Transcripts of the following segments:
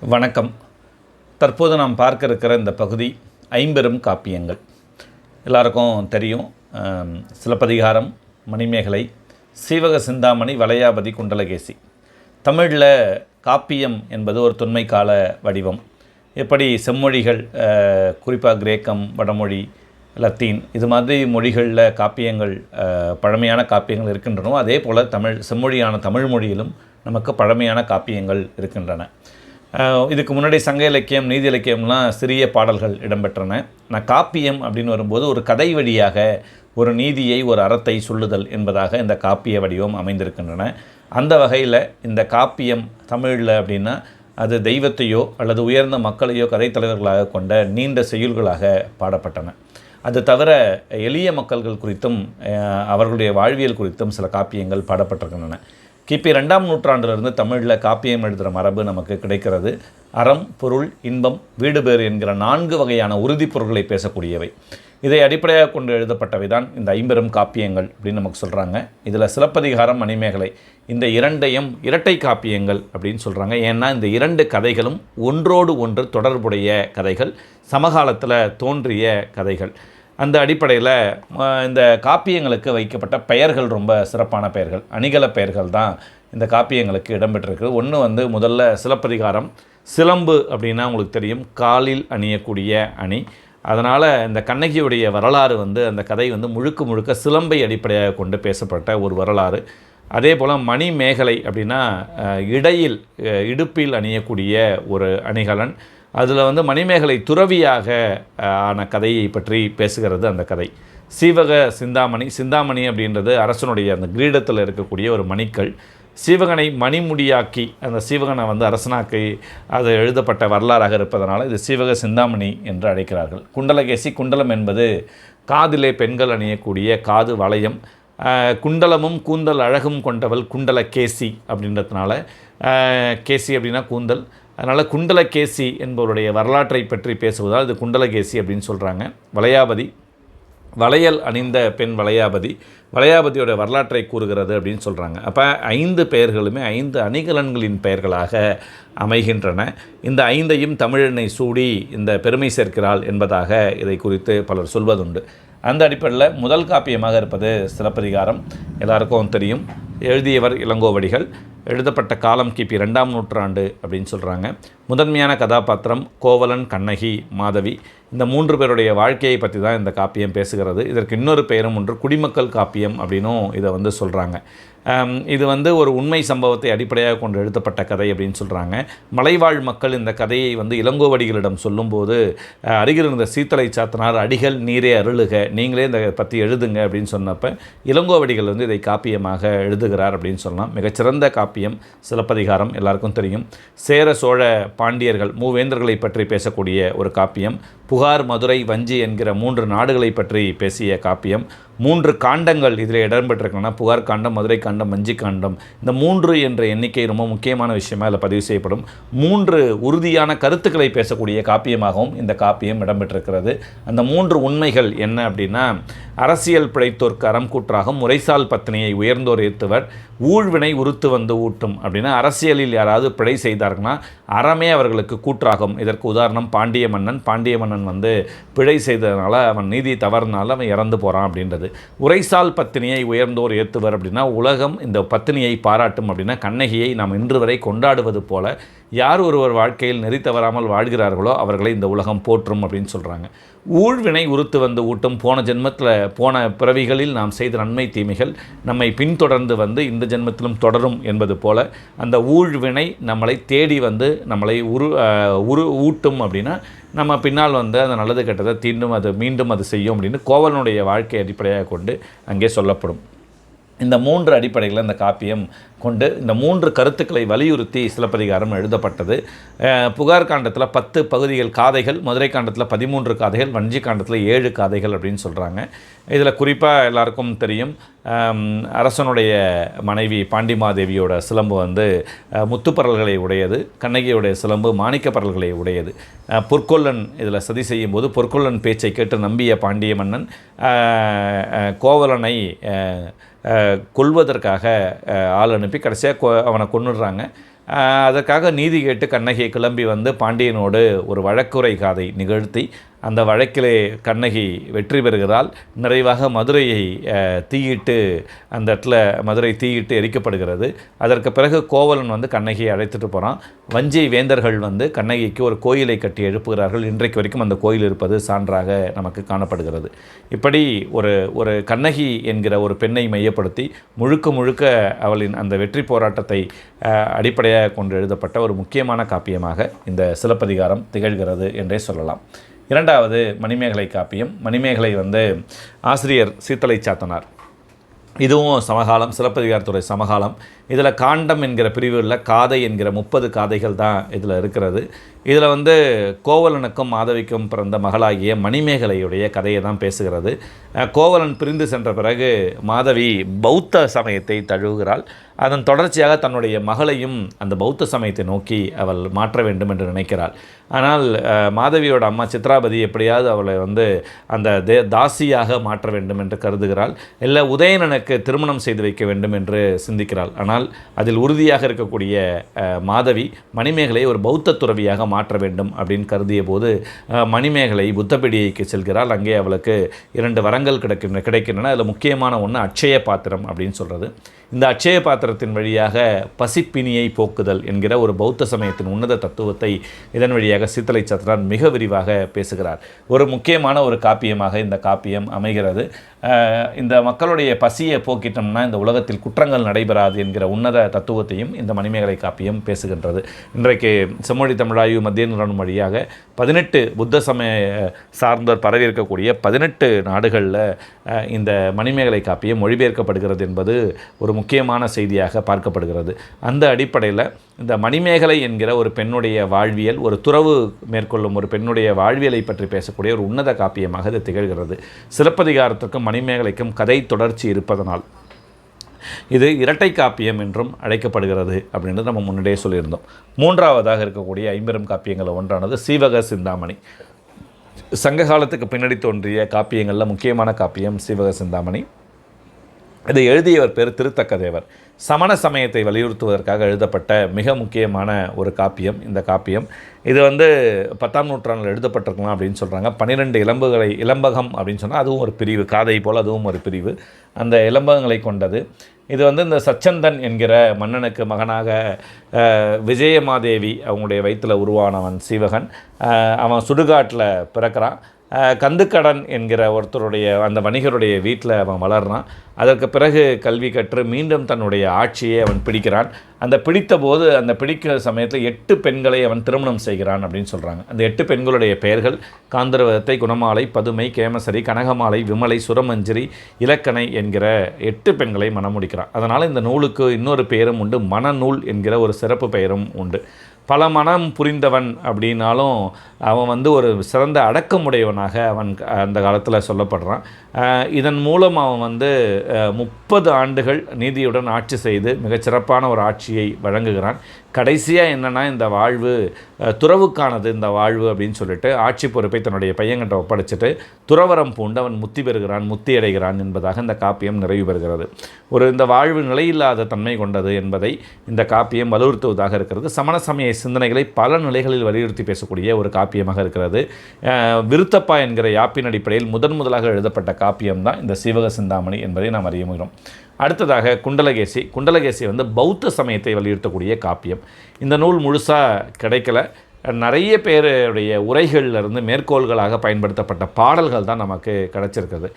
வணக்கம். தற்போது நாம் பார்க்க இருக்கிற இந்த பகுதி ஐம்பெரும் காப்பியங்கள். எல்லாருக்கும் தெரியும் சிலப்பதிகாரம் மணிமேகலை சீவக சிந்தாமணி வளையாபதி குண்டலகேசி. தமிழில் காப்பியம் என்பது ஒரு தொன்மை கால வடிவம். எப்படி செம்மொழிகள் குறிப்பாக கிரேக்கம் வடமொழி லத்தீன் இது மாதிரி மொழிகளில் காப்பியங்கள் பழமையான காப்பியங்கள் இருக்கின்றனோ அதே போல் தமிழ் செம்மொழியான தமிழ் மொழியிலும் நமக்கு பழமையான காப்பியங்கள் இருக்கின்றன. இதுக்கு முன்னாடி சங்க இலக்கியம் நீதி இலக்கியம்லாம் சிறிய பாடல்கள் இடம்பெற்றன. நான் காப்பியம் அப்படின்னு வரும்போது ஒரு கதை வழியாக ஒரு நீதியை ஒரு அறத்தை சொல்லுதல் என்பதாக இந்த காப்பிய வடிவம் அமைந்திருக்கின்றன. அந்த வகையில் இந்த காப்பியம் தமிழில் அப்படின்னா அது தெய்வத்தையோ அல்லது உயர்ந்த மக்களையோ கதைத்தலைவர்களாக கொண்ட நீண்ட செய்யுள்களாக பாடப்பட்டன. அது தவிர எளிய மக்கள்கள் குறித்தும் அவர்களுடைய வாழ்வியல் குறித்தும் சில காப்பியங்கள் பாடப்பட்டிருக்கின்றன. கிபி ரெண்டாம் நூற்றாண்டிலிருந்து தமிழில் காப்பியம் எழுதுகிற மரபு நமக்கு கிடைக்கிறது. அறம் பொருள் இன்பம் வீடு பேறு என்கிற நான்கு வகையான உறுதிப் பொருள்களை பேசக்கூடியவை. இதை அடிப்படையாக கொண்டு எழுதப்பட்டவை தான் இந்த ஐம்பெரும் காப்பியங்கள் அப்படின்னு நமக்கு சொல்கிறாங்க இதில் சிலப்பதிகாரம் மணிமேகலை இந்த இரண்டையும் இரட்டை காப்பியங்கள் அப்படின்னு சொல்கிறாங்க ஏன்னா இந்த இரண்டு கதைகளும் ஒன்றோடு ஒன்று தொடர்புடைய கதைகள் சமகாலத்தில் தோன்றிய கதைகள். அந்த அடிப்படையில் இந்த காப்பியங்களுக்கு வைக்கப்பட்ட பெயர்கள் ரொம்ப சிறப்பான பெயர்கள். அணிகல பெயர்கள் தான் இந்த காப்பியங்களுக்கு இடம்பெற்றிருக்கு. ஒன்று வந்து முதல்ல சிலப்பதிகாரம் சிலம்பு அப்படின்னா உங்களுக்கு தெரியும். காலில் அணியக்கூடிய அணி. அதனால் இந்த கண்ணகியுடைய வரலாறு வந்து அந்த கதை வந்து முழுக்க முழுக்க சிலம்பை அடிப்படையாக கொண்டு பேசப்பட்ட ஒரு வரலாறு. அதே போல் மணி மேகலை அப்படின்னா இடையில் இடுப்பில் அணியக்கூடிய ஒரு அணிகலன். அதில் வந்து மணிமேகலை துறவியாக ஆன கதையை பற்றி பேசுகிறது அந்த கதை. சீவக சிந்தாமணி சிந்தாமணி அப்படின்றது அரசனுடைய அந்த கிரீடத்தில் இருக்கக்கூடிய ஒரு மணிக்கள். சீவகனை மணிமுடியாக்கி அந்த சீவகனை வந்து அரசனாக்கி அது எழுதப்பட்ட வரலாறாக இருப்பதனால் இது சீவக சிந்தாமணி என்று அழைக்கிறார்கள். குண்டலகேசி குண்டலம் என்பது காதிலே பெண்கள் அணியக்கூடிய காது வளையம். குண்டலமும் கூந்தல் அழகும் கொண்டவள் குண்டலகேசி அப்படின்றதுனால கேசி அப்படின்னா கூந்தல். அதனால் குண்டலகேசி என்பவருடைய வரலாற்றை பற்றி பேசுவதால் இது குண்டலகேசி அப்படின்னு சொல்கிறாங்க வளையாபதி வளையல் அணிந்த பெண் வளையாபதி வளையாபதியோட வரலாற்றை கூறுகிறது அப்படின்னு சொல்கிறாங்க அப்போ ஐந்து பெயர்களுமே ஐந்து அணிகலன்களின் பெயர்களாக அமைகின்றன. இந்த ஐந்தையும் தமிழனை சூடி இந்த பெருமை சேர்க்கிறாள் என்பதாக இதை குறித்து பலர் சொல்வதுண்டு. அந்த அடிப்படையில் முதல் காப்பியமாக இருப்பது சிலப்பதிகாரம். எல்லாருக்கும் தெரியும். எழுதியவர் இளங்கோவடிகள். எழுதப்பட்ட காலம் கிபி ரெண்டாம் நூற்றாண்டு அப்படின்னு சொல்கிறாங்க முதன்மையான கதாபாத்திரம் கோவலன் கண்ணகி மாதவி. இந்த மூன்று பேருடைய வாழ்க்கையை பற்றி தான் இந்த காப்பியம் பேசுகிறது. இதற்கு இன்னொரு பெயரும் ஒன்று குடிமக்கள் காப்பியம் அப்படின்னும் இதை வந்து சொல்கிறாங்க இது வந்து ஒரு உண்மை சம்பவத்தை அடிப்படையாக கொண்டு எழுதப்பட்ட கதை அப்படின்னு சொல்கிறாங்க மலைவாழ் மக்கள் இந்த கதையை வந்து இளங்கோவடிகளிடம் சொல்லும்போது அருகில் இருந்த சீத்தலை சாத்தனார் அடிகள் நீரே அருளுக நீங்களே இந்த பற்றி எழுதுங்க அப்படின்னு சொன்னப்போ இளங்கோவடிகள் வந்து இதை காப்பியமாக எழுதுகிறார் அப்படின்னு சொல்லலாம். மிகச்சிறந்த காப்பியம். சிலப்பதிகாரம் எல்லாருக்கும் தெரியும். சேர சோழ பாண்டியர்கள் மூவேந்தர்களை பற்றி பேசக்கூடிய ஒரு காப்பியம். புகார் மதுரை வஞ்சி என்கிற மூன்று நாடுகளை பற்றி பேசிய காப்பியம். மூன்று காண்டங்கள் இதில் இடம்பெற்றிருக்கணும்னா புகார் காண்டம் மதுரை காண்டம் வஞ்சி காண்டம். இந்த மூன்று என்ற எண்ணிக்கை ரொம்ப முக்கியமான விஷயமாக இதில் பதிவு செய்யப்படும். மூன்று உறுதியான கருத்துக்களை பேசக்கூடிய காப்பியமாகவும் இந்த காப்பியம் இடம்பெற்றிருக்கிறது. அந்த மூன்று உண்மைகள் என்ன அப்படின்னா அரசியல் பிழைத்தோர்க்கு அறம் கூற்றாகும் முறைசால் பத்தினியை உயர்ந்தோர் ஏத்துவர் ஊழ்வினை உறுத்து வந்து ஊட்டும் அப்படின்னா அரசியலில் யாராவது பிழை செய்தார்கள்னா அறமே அவர்களுக்கு கூற்றாகும். இதற்கு உதாரணம் பாண்டிய மன்னன். பாண்டிய மன்னன் வந்து பிழை செய்ததுனால அவன் நீதி தவறுனால அவன் இறந்து போகிறான் அப்படின்றது. உரைசால் பத்தினியை உயர்ந்தோர் ஏற்றுவர் அப்படின்னா உலகம் இந்த பத்தினியை பாராட்டும் அப்படின்னா கண்ணகியை நாம் இன்று வரை கொண்டாடுவது போல யார் ஒருவர் வாழ்க்கையில் நெறி தவறாமல் வாழ்கிறார்களோ அவர்களை இந்த உலகம் போற்றும் அப்படின்னு சொல்கிறாங்க ஊழ்வினை உறுத்து வந்து ஊட்டும் போன ஜென்மத்தில் போன பிறவிகளில் நாம் செய்த நன்மை தீமைகள் நம்மை பின்தொடர்ந்து வந்து இந்த ஜென்மத்திலும் தொடரும் என்பது போல அந்த ஊழ்வினை நம்மளை தேடி வந்து நம்மளை உரு உரு ஊட்டும் அப்படின்னா நம்ம பின்னால் வந்து அந்த நல்லது கெட்டதை தீண்டும் அது மீண்டும் அது செய்யும் அப்படின்னு கோவலனுடைய வாழ்க்கை அடிப்படையாக கொண்டு அங்கே சொல்லப்படும். இந்த மூன்று அடிப்படைகளை இந்த காப்பியம் கொண்டு இந்த மூன்று கருத்துக்களை வலியுறுத்தி சிலப்பதிகாரம் எழுதப்பட்டது. புகார் காண்டத்தில் பத்து பகுதிகள் காதைகள் மதுரை காண்டத்தில் பதிமூன்று காதைகள் வஞ்சி காண்டத்தில் ஏழு காதைகள் அப்படின்னு சொல்கிறாங்க இதில் குறிப்பாக எல்லாருக்கும் தெரியும் அரசனுடைய மனைவி பாண்டிமாதேவியோட சிலம்பு வந்து முத்துப்பரல்களை உடையது கண்ணகியுடைய சிலம்பு மாணிக்கப்பரல்களை உடையது. பொற்கொல்லன் இதில் சதி செய்யும்போது பொற்கொல்லன் பேச்சை கேட்டு நம்பிய பாண்டிய மன்னன் கோவலனை கொள்வதற்காக கொல்வதற்காக ஆள் அனுப்பி கடைசியாக கொ அவனை கொன்னுடுறாங்க. அதற்காக நீதி கேட்டு கண்ணகியை கிளம்பி வந்து பாண்டியனோடு ஒரு வழக்குரை காதை நிகழ்த்தி அந்த வழக்கிலே கண்ணகி வெற்றி பெறுகிறாள். நிறைவாக மதுரையை தீயிட்டு அந்த இடத்துல மதுரை தீயிட்டு எரிக்கப்படுகிறது. அதற்கு பிறகு கோவலன் வந்து கண்ணகியை அழைத்துட்டு போகிறான் வஞ்சி வேந்தர்கள் வந்து கண்ணகிக்கு ஒரு கோயிலை கட்டி எழுப்புகிறார்கள். இன்றைக்கு வரைக்கும் அந்த கோயில் இருப்பது சான்றாக நமக்கு காணப்படுகிறது. இப்படி ஒரு ஒரு கண்ணகி என்கிற ஒரு பெண்ணை மையப்படுத்தி முழுக்க முழுக்க அவளின் அந்த வெற்றி போராட்டத்தை அடிப்படையாக கொண்டு எழுதப்பட்ட ஒரு முக்கியமான காப்பியமாக இந்த சிலப்பதிகாரம் திகழ்கிறது என்றே சொல்லலாம். இரண்டாவது மணிமேகலை காப்பியம். மணிமேகலை வந்து ஆசிரியர் சீத்தலை சாத்தனார். இதுவும் சமகாலம் சிலப்பதிகாரத்துறை சமகாலம். இதில் காண்டம் என்கிற பிரிவுகளில் காதை என்கிற முப்பது காதைகள் தான் இதில் இருக்கிறது. இதில் வந்து கோவலனுக்கும் மாதவிக்கும் பிறந்த மகளாகிய மணிமேகலையுடைய கதையை தான் பேசுகிறது. கோவலன் பிரிந்து சென்ற பிறகு மாதவி பௌத்த சமயத்தை தழுவுகிறாள். அதன் தொடர்ச்சியாக தன்னுடைய மகளையும் அந்த பௌத்த சமயத்தை நோக்கி அவள் மாற்ற வேண்டும் என்று நினைக்கிறாள். ஆனால் மாதவியோட அம்மா சித்ராபதி எப்படியாவது அவளை வந்து அந்த தே தாசியாக மாற்ற வேண்டும் என்று கருதுகிறாள். இல்லை உதயணனுக்கு திருமணம் செய்து வைக்க வேண்டும் என்று சிந்திக்கிறாள். ஆனால் அதில் உறுதியாக இருக்கக்கூடிய மாதவி மணிமேகலை ஒரு பௌத்த துறவியாக மாற்ற வேண்டும் அப்படின்னு கருதிய போது மணிமேகலை புத்தபிடியைக்கு செல்கிறாள். அங்கே அவளுக்கு இரண்டு வரங்கள் கிடைக்கின்றன கிடைக்கின்றன. அதில் முக்கியமான ஒன்று அட்சய பாத்திரம் அப்படின்னு சொல்கிறது இந்த அட்சய பாத்திரத்தின் வழியாக பசிப்பினியை போக்குதல் என்கிற ஒரு பௌத்த சமயத்தின் உன்னத தத்துவத்தை இதன் வழியாக சீத்தலை சத்ரான் மிக விரிவாக பேசுகிறார். ஒரு முக்கியமான ஒரு காப்பியமாக இந்த காப்பியம் அமைகிறது. இந்த மக்களுடைய பசியை போக்கிட்டோம்னா இந்த உலகத்தில் குற்றங்கள் நடைபெறாது என்கிற உன்னத தத்துவத்தையும் இந்த மணிமேகலை காப்பியம் பேசுகின்றது. இன்றைக்கு செம்மொழி தமிழாய்வு மத்திய நிறுவனம் வழியாக பதினெட்டு புத்த சமய சார்ந்தோர் பரவி இருக்கக்கூடிய பதினெட்டு நாடுகளில் இந்த மணிமேகலை காப்பியம் மொழிபெயர்க்கப்படுகிறது என்பது ஒரு முக்கியமான செய்தியாக பார்க்கப்படுகிறது. அந்த அடிப்படையில் இந்த மணிமேகலை என்கிற ஒரு பெண்ணுடைய வாழ்வியல் ஒரு துறவு மேற்கொள்ளும் ஒரு பெண்ணுடைய வாழ்வியலை பற்றி பேசக்கூடிய ஒரு உன்னத காப்பியமாக இது திகழ்கிறது. சிலப்பதிகாரத்திற்கும் மணிமேகலைக்கும் கதை தொடர்ச்சி இருப்பதனால் இது இரட்டை காப்பியம் என்றும் அழைக்கப்படுகிறது அப்படின்னு நம்ம முன்னாடியே சொல்லியிருந்தோம். மூன்றாவதாக இருக்கக்கூடிய ஐம்பெரும் காப்பியங்களில் ஒன்றானது சீவக சிந்தாமணி. சங்க காலத்துக்கு பின்னாடி தோன்றிய காப்பியங்களில் முக்கியமான காப்பியம் சீவக சிந்தாமணி. இதை எழுதியவர் பேர் திருத்தக்கதேவர். சமண சமயத்தை வலியுறுத்துவதற்காக எழுதப்பட்ட மிக முக்கியமான ஒரு காப்பியம் இந்த காப்பியம். இது வந்து பத்தாம் நூற்றாண்டில் எழுதப்பட்டிருக்கலாம் அப்படின்னு சொல்கிறாங்க பன்னிரெண்டு இளம்புகளை இளம்பகம் அப்படின்னு சொன்னால் அதுவும் ஒரு பிரிவு. காதை போல் அதுவும் ஒரு பிரிவு. அந்த இளம்பகங்களை கொண்டது. இது வந்து இந்த சச்சந்தன் என்கிற மன்னனுக்கு மகனாக விஜயமாதேவி அவங்களுடைய வயிற்றில் உருவானவன் சீவகன். அவன் சுடுகாட்டில் பிறக்கிறான். கந்துக்கடன் என்கிற ஒருத்தருடைய அந்த வணிகருடைய வீட்டில் அவன் வளர்றான். அதற்கு பிறகு கல்வி கற்று மீண்டும் தன்னுடைய ஆட்சியை அவன் பிடிக்கிறான். அந்த பிடித்த போது அந்த பிடிக்கிற சமயத்தில் எட்டு பெண்களை அவன் திருமணம் செய்கிறான் அப்படின்னு சொல்கிறாங்க அந்த எட்டு பெண்களுடைய பெயர்கள் காந்தர்வதத்தை குணமாலை பதுமை கேமசரி கனகமாலை விமலை சுரமஞ்சரி இலக்கணை என்கிற எட்டு பெண்களை மணமுடிக்கிறான் அதனால் இந்த நூலுக்கு இன்னொரு பெயரும் உண்டு மனநூல் என்கிற ஒரு சிறப்பு பெயரும் உண்டு. பல மனம் புரிந்தவன் அப்படின்னாலும் அவன் வந்து ஒரு சிறந்த அடக்கமுடையவனாக அவன் அந்த காலத்தில் சொல்லப்படுறான். இதன் மூலம் அவன் வந்து முப்பது ஆண்டுகள் நீதியுடன் ஆட்சி செய்து மிகச்சிறப்பான ஒரு ஆட்சியை வழங்குகிறான். கடைசியாக என்னென்னா இந்த வாழ்வு துறவுக்கானது இந்த வாழ்வு அப்படின்னு சொல்லிட்டு ஆட்சி பொறுப்பை தன்னுடைய பையன்கிட்ட ஒப்படைச்சிட்டு துறவரம் பூண்டு அவன் முத்தி பெறுகிறான் முத்தி அடைகிறான் என்பதாக இந்த காப்பியம் நிறைவு பெறுகிறது. ஒரு இந்த வாழ்வு நிலையில்லாத தன்மை கொண்டது என்பதை இந்த காப்பியம் வலியுறுத்துவதாக இருக்கிறது. சமண சமய சிந்தனைகளை பல நிலைகளில் வலியுறுத்தி பேசக்கூடிய ஒரு காப்பியமாக இருக்கிறது. விருத்தப்பா என்கிற யாப்பின் அடிப்படையில் முதன் முதலாக எழுதப்பட்ட காப்பியம் தான் இந்த சீவக சிந்தாமணி என்பதை நாம் அறியுகிறோம் அடுத்ததாக குண்டலகேசி. குண்டலகேசி வந்து பௌத்த சமயத்தை வலியுறுத்தக்கூடிய காப்பியம். இந்த நூல் முழுசாக கிடைக்கல. நிறைய பேருடைய உரைகளிலிருந்து மேற்கோள்களாக பயன்படுத்தப்பட்ட பாடல்கள் தான் நமக்கு கிடைச்சிருக்குது.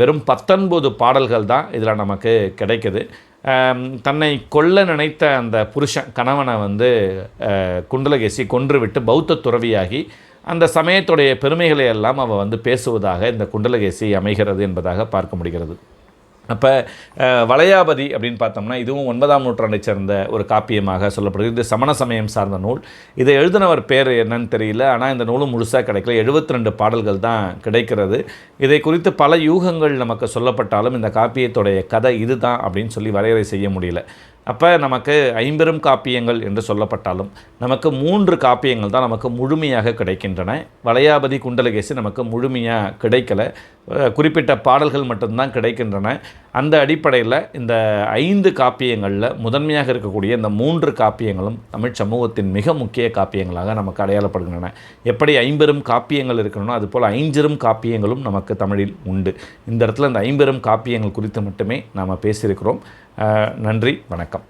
வெறும் பத்தொன்பது பாடல்கள் தான் இதில் நமக்கு கிடைக்குது. தன்னை கொல்ல நினைத்த அந்த புருஷன் கணவனை வந்து குண்டலகேசி கொன்றுவிட்டு பௌத்த துறவியாகி அந்த சமயத்துடைய பெருமைகளை எல்லாம் அவள் வந்து பேசுவதாக இந்த குண்டலகேசி அமைகிறது என்பதாக பார்க்க முடிகிறது. அப்போ வளையாபதி அப்படின்னு பார்த்தோம்னா இதுவும் ஒன்பதாம் நூற்றாண்டை சேர்ந்த ஒரு காப்பியமாக சொல்லப்படுது. இது சமண சமயம் சார்ந்த நூல். இதை எழுதினவர் பேர் என்னன்னு தெரியல ஆனால் இந்த நூலும் முழுசாக கிடைக்கல. 72 பாடல்கள் தான் கிடைக்கிறது. இதை குறித்து பல யூகங்கள் நமக்கு சொல்லப்பட்டாலும் இந்த காப்பியத்துடைய கதை இதுதான் அப்படின்னு சொல்லி வரையறை செய்ய முடியல. அப்போ நமக்கு ஐம்பெரும் காப்பியங்கள் என்று சொல்லப்பட்டாலும் நமக்கு மூன்று காப்பியங்கள் தான் நமக்கு முழுமையாக கிடைக்கின்றன. வளையாபதி குண்டலகேசி நமக்கு முழுமையாக கிடைக்கல. குறிப்பிட்ட பாடல்கள் மட்டும்தான் கிடைக்கின்றன. அந்த அடிப்படையில் இந்த ஐந்து காப்பியங்களில் முதன்மையாக இருக்கக்கூடிய இந்த மூன்று காப்பியங்களும் தமிழ் சமூகத்தின் மிக முக்கிய காப்பியங்களாக நமக்கு அடையாளப்படுகின்றன. எப்படி ஐம்பெரும் காப்பியங்கள் இருக்கணும் அதுபோல் ஐஞ்சிரும் காப்பியங்களும் நமக்கு தமிழில் உண்டு. இந்த இடத்துல இந்த ஐம்பெரும் காப்பியங்கள் குறித்து மட்டுமே நாம் பேசியிருக்கிறோம். நன்றி வணக்கம்.